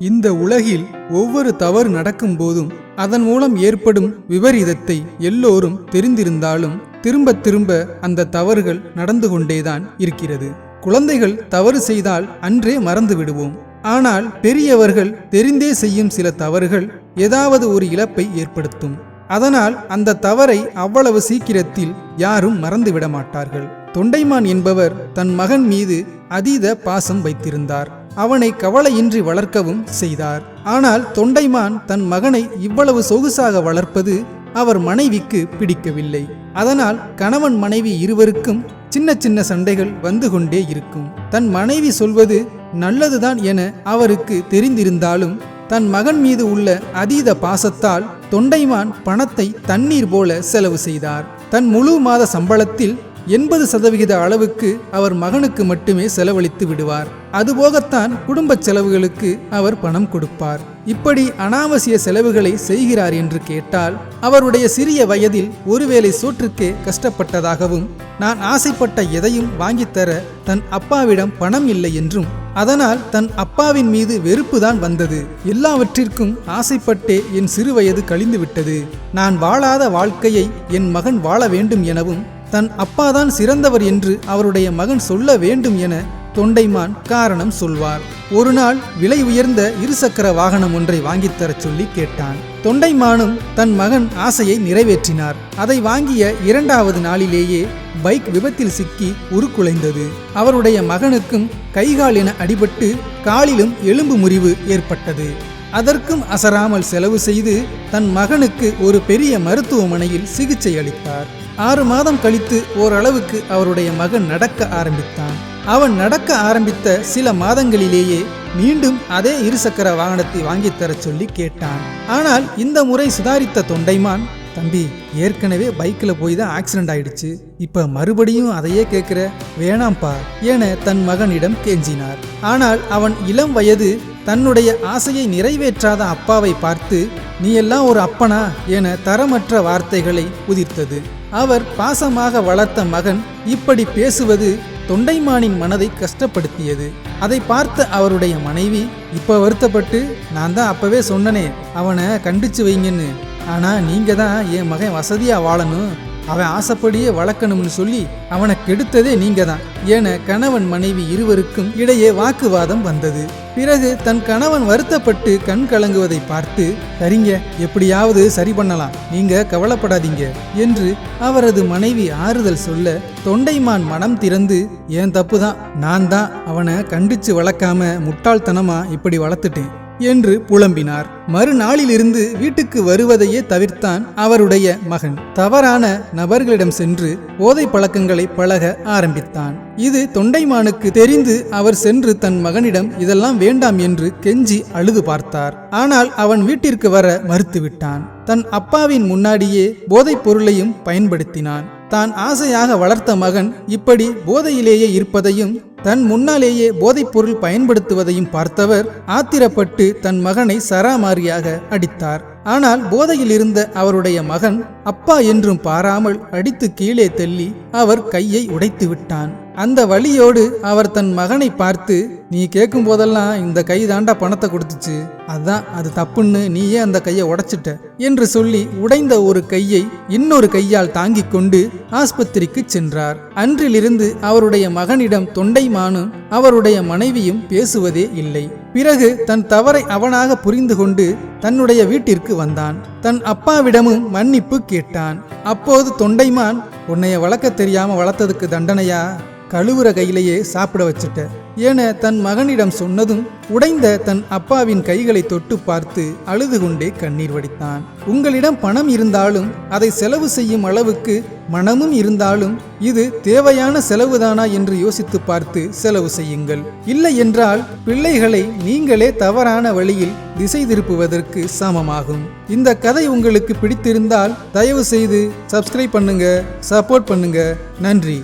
இந்த உலகில் ஒவ்வொரு தவறு நடக்கும் போதும் அதன் மூலம் ஏற்படும் விபரீதத்தை எல்லோரும் தெரிந்திருந்தாலும் திரும்ப திரும்ப அந்த தவறுகள் நடந்து கொண்டேதான் இருக்கிறது. குழந்தைகள் தவறு செய்தால் அன்றே மறந்து விடுவோம். ஆனால் பெரியவர்கள் தெரிந்தே செய்யும் சில தவறுகள் ஏதாவது ஒரு இழப்பை ஏற்படுத்தும். அதனால் அந்த தவறை அவ்வளவு சீக்கிரத்தில் யாரும் மறந்துவிட மாட்டார்கள். தொண்டைமான் என்பவர் தன் மகன் மீது அதீத பாசம் வைத்திருந்தார். அவனை கவலையின்றி வளர்க்கவும் செய்தார். ஆனால் தொண்டைமான் தன் மகனை இவ்வளவு சொகுசாக வளர்ப்பது அவர் மனைவிக்கு பிடிக்கவில்லை. அதனால் கணவன் மனைவி இருவருக்கும் சின்ன சின்ன சண்டைகள் வந்து கொண்டே இருக்கும். தன் மனைவி சொல்வது நல்லதுதான் என அவருக்கு தெரிந்திருந்தாலும் தன் மகன் மீது உள்ள அதீத பாசத்தால் தொண்டைமான் பணத்தை தண்ணீர் போல செலவு செய்தார். தன் முழு மாத சம்பளத்தில் எண்பது சதவிகித அளவுக்கு அவர் மகனுக்கு மட்டுமே செலவழித்து விடுவார். அதுபோகத்தான் குடும்ப செலவுகளுக்கு அவர் பணம் கொடுப்பார். இப்படி அனாவசிய செலவுகளை செய்கிறார் என்று கேட்டால் அவருடைய சிறிய வயதில் ஒருவேளை சோற்றுக்கே கஷ்டப்பட்டதாகவும் நான் ஆசைப்பட்ட எதையும் வாங்கித்தர தன் அப்பாவிடம் பணம் இல்லை என்றும் அதனால் தன் அப்பாவின் மீது வெறுப்புதான் வந்தது. எல்லாவற்றிற்கும் ஆசைப்பட்டே என் சிறுவயது கழிந்துவிட்டது. நான் வாழாத வாழ்க்கையை என் மகன் வாழ வேண்டும் எனவும் தன் அப்பாதான் சிறந்தவர் என்று அவருடைய மகன் சொல்ல வேண்டும் என தொண்டைமான் காரணம் சொல்வார். ஒரு நாள் விலை உயர்ந்த இருசக்கர வாகனம் ஒன்றை வாங்கித்தரச் சொல்லி கேட்டான். தொண்டைமானும் தன் மகன் ஆசையை நிறைவேற்றினார். அதை வாங்கிய இரண்டாவது நாளிலேயே பைக் விபத்தில் சிக்கி உருக்குலைந்தது. அவருடைய மகனுக்கும் கைகால் என அடிபட்டு காலிலும் எலும்பு முறிவு ஏற்பட்டது. அதற்கும் அசராமல் செலவு செய்து தன் மகனுக்கு ஒரு பெரிய மருத்துவமனையில் சிகிச்சை அளித்தார். ஆறு மாதம் கழித்து ஓரளவுக்கு அவருடைய மகன் நடக்க ஆரம்பித்தான். அவன் நடக்க ஆரம்பித்த சில மாதங்களிலேயே மீண்டும் அதே இருசக்கர வாகனத்தை வாங்கித் தரச் சொல்லி கேட்டான். ஆனால் இந்த முறை சுதாரித்த தொண்டைமான் தம்பி ஏற்கனவே பைக்கில் போய் தான் ஆக்சிடென்ட் ஆயிடுச்சு. இப்ப மறுபடியும் அதையே கேட்குற? வேணாம்பா என தன் மகனிடம் கெஞ்சினார். ஆனால் அவன் இளம் வயது தன்னுடைய ஆசையை நிறைவேற்றாத அப்பாவை பார்த்து நீ எல்லாம் ஒரு அப்பனா என தரமற்ற வார்த்தைகளை உதிர்த்தது. அவர் பாசமாக வளர்த்த மகன் இப்படி பேசுவது தொண்டைமானின் மனதை கஷ்டப்படுத்தியது. அதை பார்த்த அவருடைய மனைவி இப்ப வருத்தப்பட்டு நான் தான் அப்பவே சொன்னனே அவனை கண்டிச்சு வைங்கன்னு. ஆனா நீங்க தான் என் மகன் வசதியா வாழணும். அவன் ஆசைப்படியே வளர்க்கணும்னு சொல்லி அவனை கெடுத்ததே நீங்க தான் என கணவன் மனைவி இருவருக்கும் இடையே வாக்குவாதம் வந்தது. பிறகு தன் கணவன் வருத்தப்பட்டு கண் கலங்குவதை பார்த்து சரிங்க எப்படியாவது சரி பண்ணலாம். நீங்க கவலைப்படாதீங்க என்று அவரது மனைவி ஆறுதல் சொல்ல தொண்டைமான் மனம் திறந்து ஏன் தப்பு தான் நான் தான் அவனை கண்டிச்சு வளர்க்காம முட்டாள்தனமா இப்படி வளர்த்துட்டேன். என்று புலம்பினார். மறுநாளிலிருந்து வீட்டுக்கு வருவதையே தவிர்த்தான் அவருடைய மகன். தவறான நபர்களிடம் சென்று போதை பழக்கங்களை பழக ஆரம்பித்தான். இது தொண்டைமானுக்கு தெரிந்து அவர் சென்று தன் மகனிடம் இதெல்லாம் வேண்டாம் என்று கெஞ்சி அழுது பார்த்தார். ஆனால் அவன் வீட்டிற்கு வர மறுத்துவிட்டான். தன் அப்பாவின் முன்னாடியே போதைப் பொருளையும் பயன்படுத்தினான். தான் ஆசையாக வளர்த்த மகன் இப்படி போதையிலேயே இருப்பதையும் தன் முன்னாலேயே போதைப்பொருள் பயன்படுத்துவதையும் பார்த்தவர் ஆத்திரப்பட்டு தன் மகனை சராமாரியாக அடித்தார். ஆனால் போதையில் இருந்த அவருடைய மகன் அப்பா என்றும் பாராமல் அடித்து கீழே தள்ளி அவர் கையை உடைத்து விட்டான். அந்த வழியோடு அவர் தன் மகனை பார்த்து நீ கேட்கும் போதெல்லாம் இந்த கை தாண்டா பணத்தை கொடுத்துச்சு. அதான் அது தப்புன்னு நீயே அந்த கையை உடைச்சிட்ட என்று சொல்லி உடைந்த ஒரு கையை இன்னொரு கையால் தாங்கிக் கொண்டு ஆஸ்பத்திரிக்கு சென்றார். அன்றிலிருந்து அவருடைய மகனிடம் தொண்டைமானும் அவருடைய மனைவியும் பேசுவதே இல்லை. பிறகு தன் தவறை அவனாக புரிந்து கொண்டு தன்னுடைய வீட்டிற்கு வந்தான். தன் அப்பாவிடமும் மன்னிப்பு கேட்டான். அப்போது தொண்டைமான் உன்னைய வளர்க்க தெரியாம வளர்த்ததுக்கு தண்டனையா? கழுவுற கையிலேயே சாப்பிட வச்சுட்ட. என தன் மகனிடம் சொன்னதும் உடைந்த தன் அப்பாவின் கைகளை தொட்டு பார்த்து அழுது கொண்டே கண்ணீர் வடித்தான். உங்களிடம் பணம் இருந்தாலும் அதை செலவு செய்யும் அளவுக்கு மனமும் இருந்தாலும் இது தேவையான செலவுதானா? என்று யோசித்து பார்த்து செலவு செய்யுங்கள். இல்லை என்றால் பிள்ளைகளை நீங்களே தவறான வழியில் திசை திருப்புவதற்கு சமமாகும். இந்த கதை உங்களுக்கு பிடித்திருந்தால் தயவு செய்து சப்ஸ்கிரைப் பண்ணுங்க சப்போர்ட் பண்ணுங்க. நன்றி.